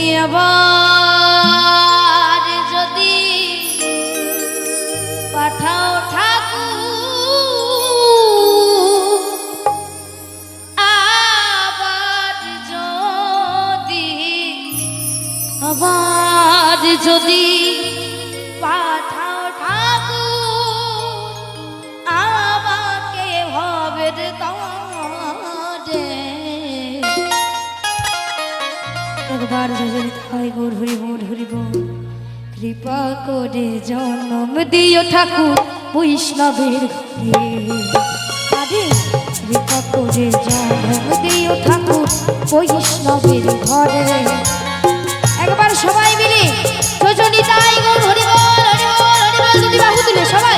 তুমি আবার যদি পাঠাও ঠাকুর আবার যদি আবার যদি একবার যদি হয় গোর, হরি বোর হরি বোর কৃপা করে জন্ম দিও ঠাকুর বৈষ্ণবের ঘরে। কৃপা করে জন্ম দিও ঠাকুর বৈষ্ণবের ঘরে। একবার সবাই মিলে যোজনী তাই গোর, হরি বল হরি বল হরি বল, দুটি বাহু তুলে সবাই।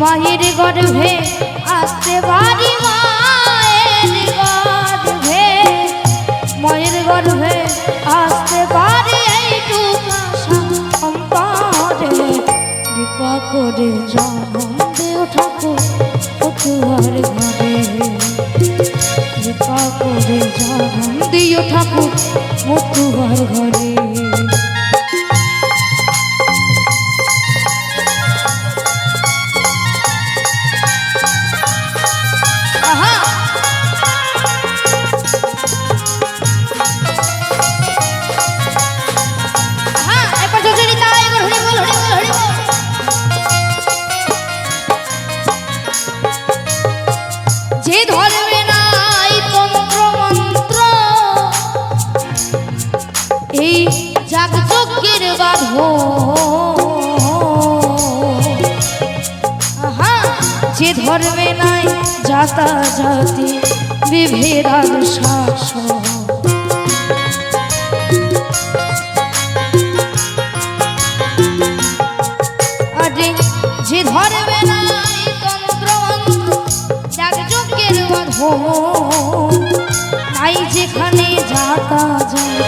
মায়ের গর্ভে আসতে পারি মায়ের গর্ভে? মায়ের গর্ভে আসতে পারি এইটুকু সম্পারে কৃপা করে জন্ম দেও ঠাকুর ঘরে। কৃপা করে জন্ম দিও ঠাকুর ঘরে। हाँ জাতা জাতি আরে যে ধর্মে নাই তন্ত্র যাগযজ্ঞের বাধ নাই যেখানে জাতা জাতি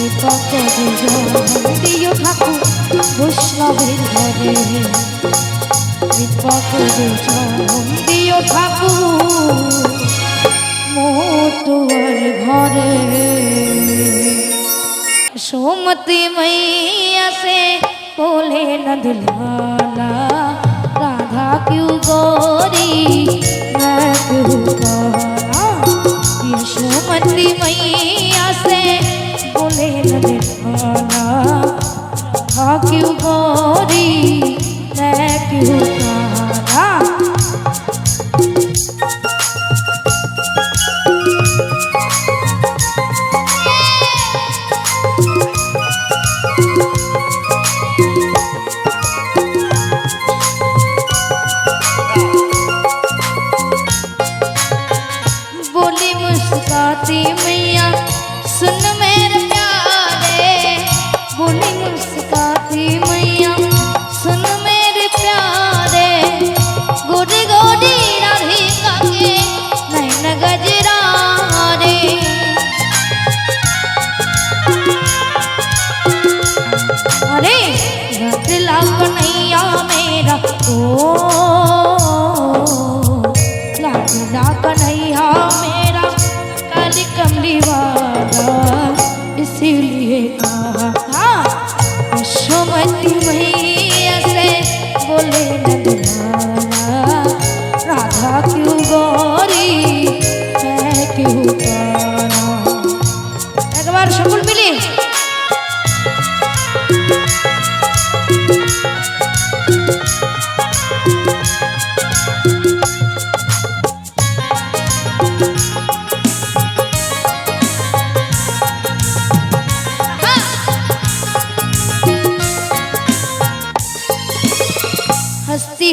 করে জন্ম দিও ঠাকুর বৈষ্ণবের ঘরে কৃপা করে জন্ম দিও ঠাকুর মোটুয়ার ঘরে সোমতি मैया से बोले नंदलाला राधा क्यों गोरी मैं क्यों काला यशोमती मैया से দেন থ্যাংক ইউ গরি থ্যাংক ইউ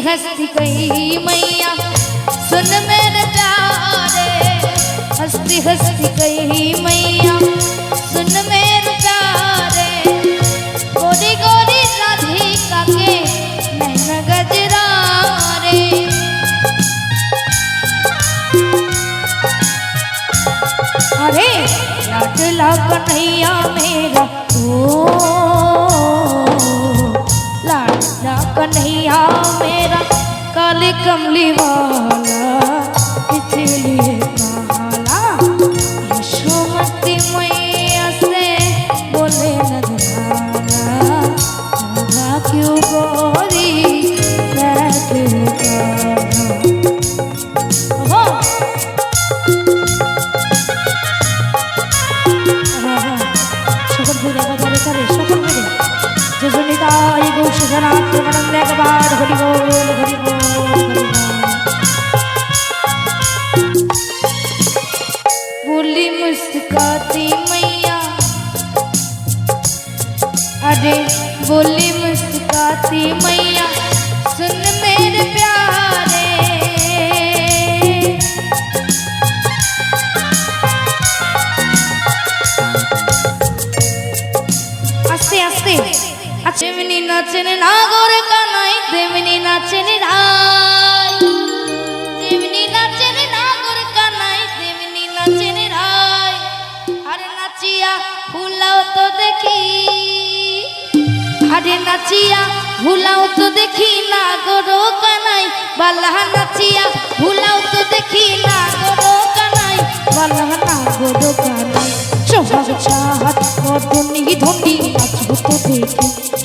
हंसती कही मैया, सुन मेरे प्यारे। हंसती हंसती कही मैया, सुन मेरे प्यारे। गोरी गोरी राधिका के नैन गजरा रे अरे लाडला कन्हैया मेरा, ओ। कमली वाला নাচিয়া ফুলাও তো দেখি। আরে নাচিয়া, ভুলাও তো দেখি না গরো কানাই বালা নাচিয়া, ভুলাও তো দেখি না গরো কানাই বালা না গরো কানাই সোহাগ চাহাত বদনি ধনি নাচো তো দেখি।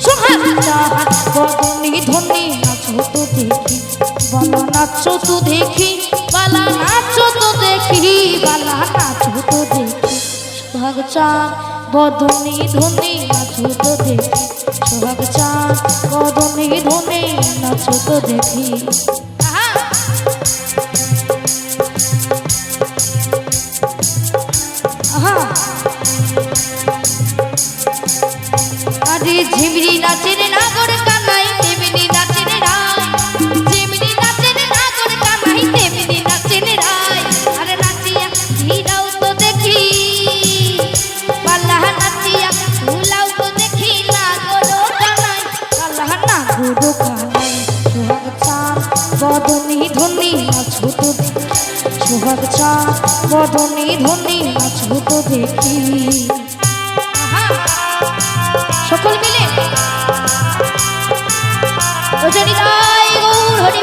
সোহাগ চাহাত বদনি ধনি নাচো তো দেখি। বালা নাচো তো দেখি, বালা নাচো তো দেখি, বালা নাচো তো দেখি। সোহাগ চাঁদ, বদনি ধনি নাচো তো দেখি। সোহাগ চাঁদ, বদনি ধনি নাচো তো দেখি! আরে ঝিমরি নাচের সোহাগ বদনে ধনে ধনি নাচো দেখি সকল মিলে। রজনীদাই গৌর হরি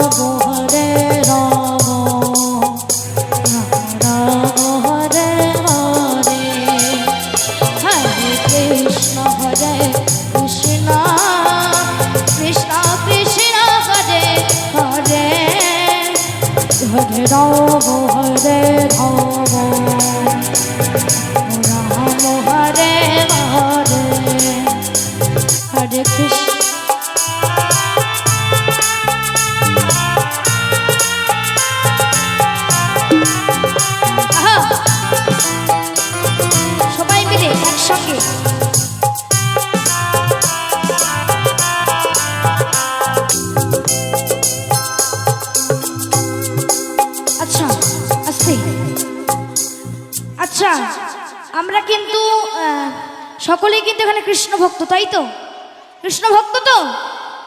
কৃষ্ণ ভক্ত, তাই তো? কৃষ্ণ ভক্ত তো?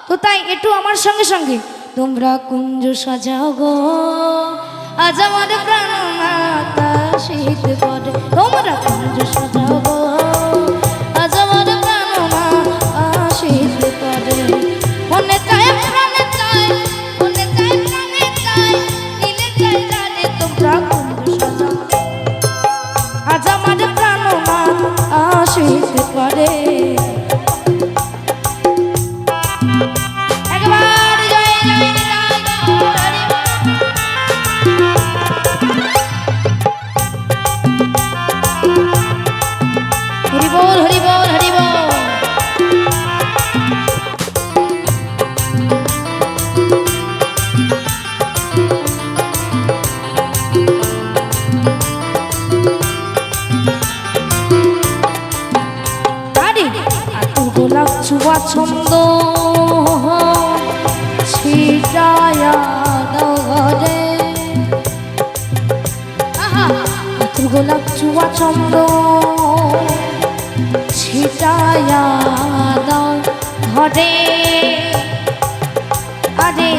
তো তাই একটু আমার সঙ্গে সঙ্গে। তোমরা কুঞ্জ সাজাও গো। আজ আমাদের প্রাণ মাতা শীত করে তোমরা কুঞ্জ সাজাও গো। আদে আদে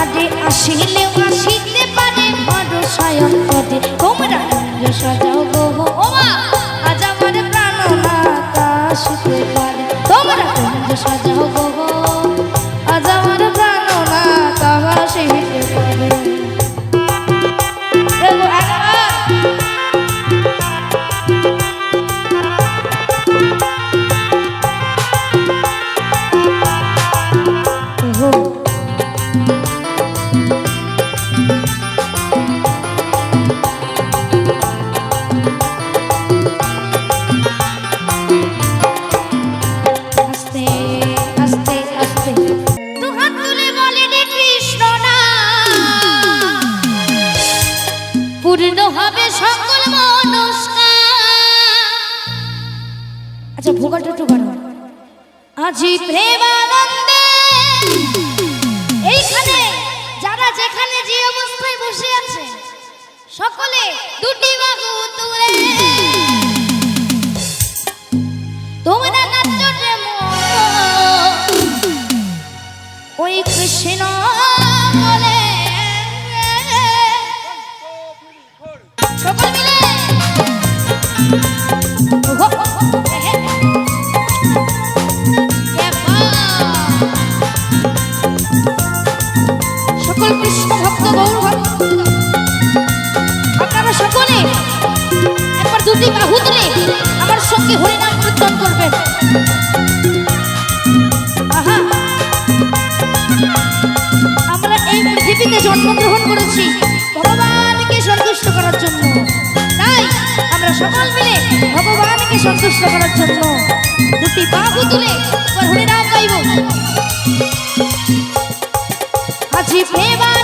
আদে আসিলেও আসিতে পারে ভরসায় পদে। তোমরা সাজাও গো ওমা আজ আমার প্রাণ না তা আসিতে পারে। তোমরা সাজাও গো সন্তুষ্ট করার জন্য দুটি বাহু তুলে হরিনাম গাইব আজি ফেবার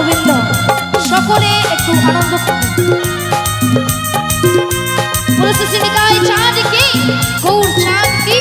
ভক্তবৃন্দ সকলে একটু আনন্দ পুরুষ সিনিকায় চাঁদ কি? গৌর চাঁদ কি?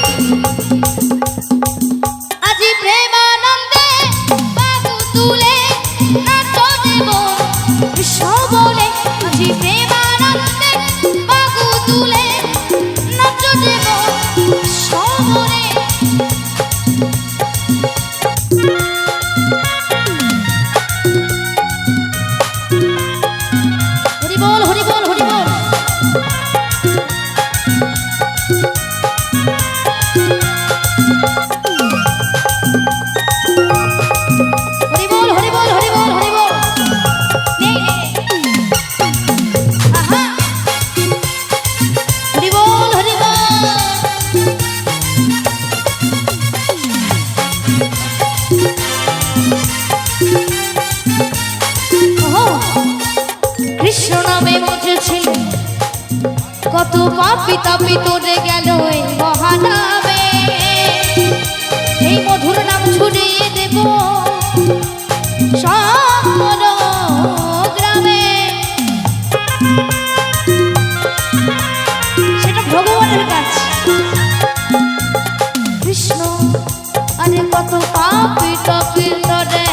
কৃষ্ণ নামে বুঝেছিল কত পাপি তাপি তোরে গেল এই মহানামে। এই মধুর নাম ছড়িয়ে দেব গ্রামে সেটা ভগবানের কাছে কৃষ্ণ, আরে কত পাপি টপি তোরে